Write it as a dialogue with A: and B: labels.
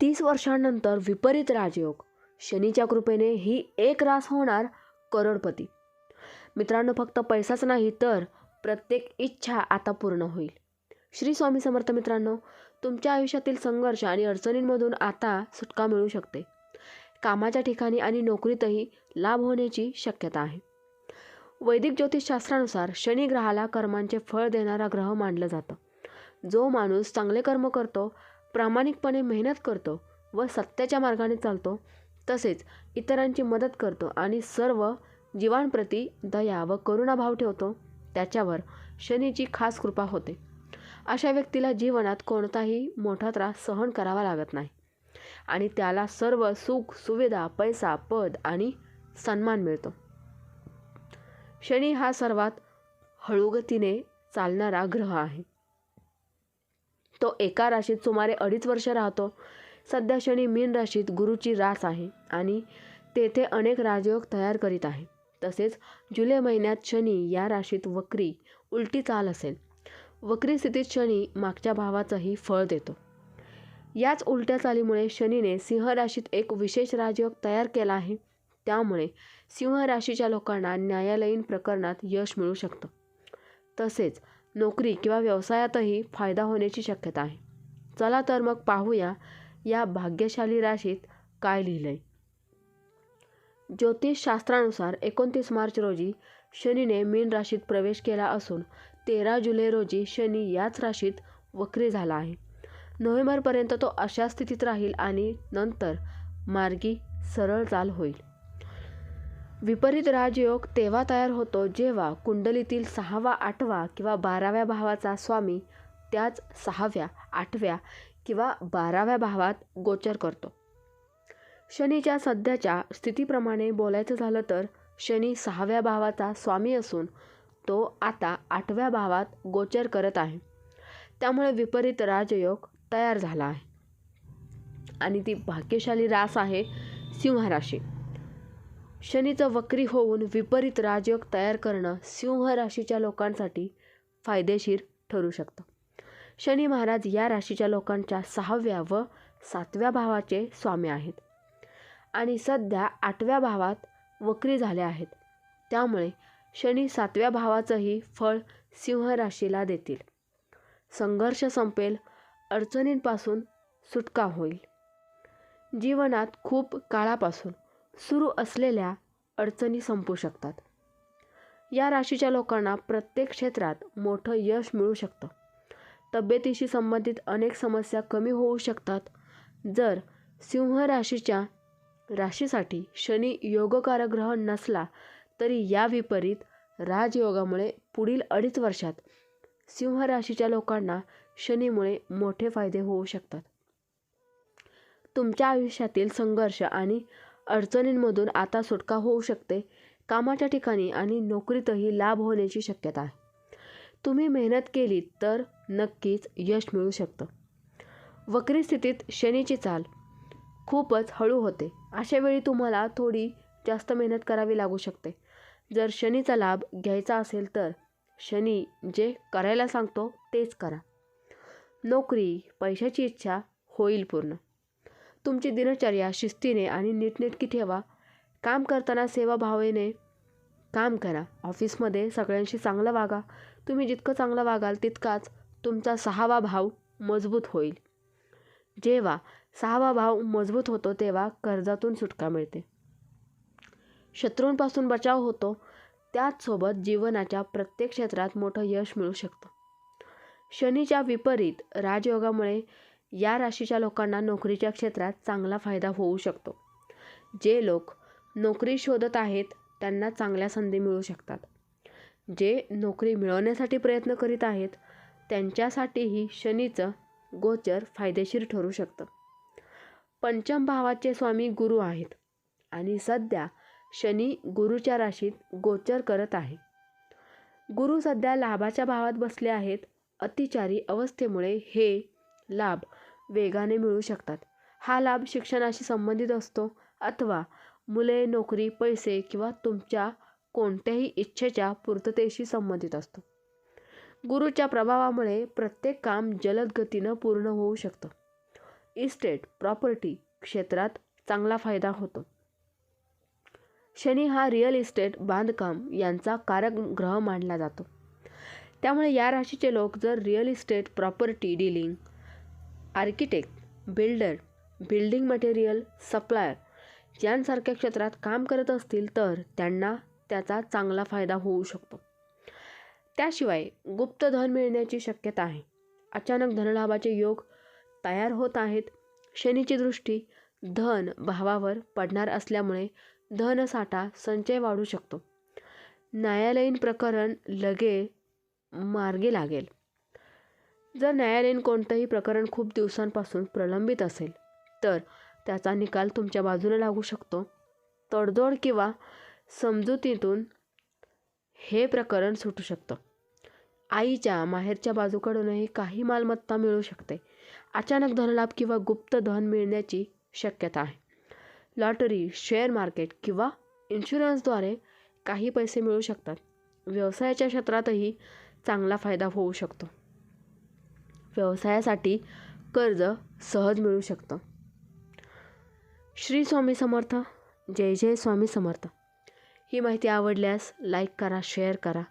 A: तीस वर्षांनंतर विपरीत राजयोग. शनीच्या कृपेने ही एक रास होणार करोडपती. मित्रांनो फक्त पैसाच नाही तर प्रत्येक इच्छा आता पूर्ण होईल. श्री स्वामी समर्थ मित्रांनो तुमच्या आयुष्यातील संघर्ष आणि अडचणींमधून आता सुटका मिळू शकते. कामाच्या ठिकाणी आणि नोकरीतही लाभ होण्याची शक्यता आहे. वैदिक ज्योतिषशास्त्रानुसार शनी ग्रहाला कर्मांचे फळ देणारा ग्रह मानलं जातं. जो माणूस चांगले कर्म करतो प्रामाणिकपणे मेहनत करतो व सत्याच्या मार्गाने चालतो तसेच इतरांची मदत करतो आणि सर्व जीवांप्रती दया व करुणाभाव ठेवतो त्याच्यावर शनीची खास कृपा होते. अशा व्यक्तीला जीवनात कोणताही मोठा त्रास सहन करावा लागत नाही आणि त्याला सर्व सुख सुविधा पैसा पद आणि सन्मान मिळतो. शनी हा सर्वात हळूगतीने चालणारा ग्रह आहे. तो एका राशीत सुमारे अडीच वर्ष राहतो. सध्या शनी मीन राशीत गुरुची रास आहे आणि तेथे अनेक राजयोग तयार करीत आहे. तसेच जुलै महिन्यात शनी या राशीत वक्री उलटी चाल असेल. वक्री स्थितीत शनी मागच्या भावाचंही फळ देतो. याच उलट्या चालीमुळे शनीने सिंह राशीत एक विशेष राजयोग तयार केला आहे. त्यामुळे सिंह राशीच्या लोकांना न्यायालयीन प्रकरणात यश मिळू शकतं. तसेच नोकरी किंवा व्यवसायातही फायदा होण्याची शक्यता आहे. चला तर मग पाहूया या भाग्यशाली राशीत काय लिहिलंय. ज्योतिषशास्त्रानुसार एकोणतीस मार्च रोजी शनीने मीन राशीत प्रवेश केला असून तेरा जुलै रोजी शनी याच राशीत वक्री झाला आहे. नोव्हेंबरपर्यंत तो अशा स्थितीत राहील आणि नंतर मार्गी सरळ चाल होईल. विपरीत राजयोग तेव्हा तयार होतो जेव्हा कुंडलीतील सहावा आठवा किंवा बाराव्या भावाचा स्वामी त्याच सहाव्या आठव्या किंवा बाराव्या भावात गोचर करतो. शनीच्या सध्याच्या स्थितीप्रमाणे बोलायचं झालं तर शनी सहाव्या भावाचा स्वामी असून तो आता आठव्या भावात गोचर करत आहे. त्यामुळे विपरीत राजयोग तयार झाला आहे. आणि ती भाग्यशाली रास आहे सिंहराशी राशी. शनीचं वक्री होऊन विपरीत राजयोग तयार करणं सिंह राशीच्या लोकांसाठी फायदेशीर ठरू शकतं. शनी महाराज या राशीच्या लोकांच्या सहाव्या व सातव्या भावाचे स्वामी आहेत. आणि सध्या आठव्या भावात वक्री झाले आहेत. त्यामुळे शनी सातव्या भावाचंही फळ सिंह राशीला देतील. संघर्ष संपेल अडचणींपासून सुटका होईल. जीवनात खूप काळापासून सुरू असलेल्या अडचणी संपू शकतात. या राशीच्या लोकांना प्रत्येक क्षेत्रात मोठं यश मिळू शकतं. तब्येतीशी संबंधित अनेक समस्या कमी होऊ शकतात. जर सिंह राशीच्या राशीसाठी शनी योगकारक ग्रह नसला तरी या विपरीत राजयोगामुळे पुढील अडीच वर्षात सिंह राशीच्या लोकांना शनीमुळे मोठे फायदे होऊ शकतात. तुमच्या आयुष्यातील संघर्ष आणि अडचणींमधून आता सुटका होऊ शकते. कामाच्या ठिकाणी आणि नोकरीतही लाभ होण्याची शक्यता आहे. तुम्ही मेहनत केली तर नक्कीच यश मिळू शकतं. वक्री स्थितीत शनीची चाल. खूपच हळू होते. अशा वेळी तुम्हाला थोडी जास्त मेहनत करावी लागू शकते. जर शनीचा लाभ घ्यायचा असेल तर शनी जे करायला सांगतो तेच करा. नोकरी पैशाची इच्छा होईल पूर्ण. तुमची दिनचर्या शिस्तीने आणि नीटनेटकी ठेवा. काम करताना सेवाभावेने काम करा. ऑफिसमध्ये सगळ्यांशी चांगलं वागा. तुम्ही जितकं चांगलं वागाल तितकाच तुमचा सहावा भाव मजबूत होईल. जेव्हा सहावा भाव मजबूत होतो तेव्हा कर्जातून सुटका मिळते. शत्रूंपासून बचाव होतो. त्याचसोबत जीवनाच्या प्रत्येक क्षेत्रात मोठं यश मिळू शकतं. शनीच्या विपरीत राजयोगामुळे या राशीच्या लोकांना नोकरीच्या क्षेत्रात चांगला फायदा होऊ शकतो. जे लोक नोकरी शोधत आहेत त्यांना चांगल्या संधी मिळू शकतात. जे नोकरी मिळवण्यासाठी प्रयत्न करीत आहेत त्यांच्यासाठीही शनीचं गोचर फायदेशीर ठरू शकतं. पंचम भावाचे स्वामी गुरु आहेत आणि सध्या शनी गुरुच्या राशीत गोचर करत आहे. गुरु सध्या लाभाच्या भावात बसले आहेत. अतिचारी अवस्थेमुळे हे लाभ वेगाने मिळू शकतात. हा लाभ शिक्षणाशी संबंधित असतो अथवा मुले नोकरी पैसे किंवा तुमच्या कोणत्याही इच्छेच्या पूर्ततेशी संबंधित असतो. गुरुच्या प्रभावामुळे प्रत्येक काम जलद गतीनं पूर्ण होऊ शकतं. इस्टेट प्रॉपर्टी क्षेत्रात चांगला फायदा होतो. शनी हा रिअल इस्टेट बांधकाम यांचा कारक ग्रह मानला जातो. त्यामुळे या राशीचे लोक जर real estate property dealing architect builder building material supplier यांसारख्या क्षेत्रात काम करत असतील तर त्यांना त्याचा चांगला फायदा होऊ शकतो. त्याशिवाय गुप्त धन मिळण्याची शक्यता आहे. अचानक धनलाभाचे योग तयार होत आहेत. शनीची दृष्टी धन भावावर पडणार असल्यामुळे धनसाठा संचय वाढू शकतो. न्यायालयीन प्रकरण लगे मार्गे लागेल. जर न्यायालयीन कोणतंही प्रकरण खूप दिवसांपासून प्रलंबित असेल तर त्याचा निकाल तुमच्या बाजूला लागू शकतो. तडजोड किंवा समजुतीतून हे प्रकरण सुटू शकतं. आईच्या माहेरच्या बाजूकडूनही काही मालमत्ता मिळू शकते. अचानक धनलाभ किंवा गुप्त धन मिळण्याची शक्यता आहे. लॉटरी शेअर मार्केट किंवा इन्शुरन्सद्वारे काही पैसे मिळू शकतात. व्यवसायाच्या क्षेत्रातही चांगला फायदा होऊ शकतो. व्यवसायासाठी कर्ज सहज मिळू शकतं. श्री स्वामी समर्थ. जय जय स्वामी समर्थ. ही माहिती आवडल्यास लाईक करा शेअर करा.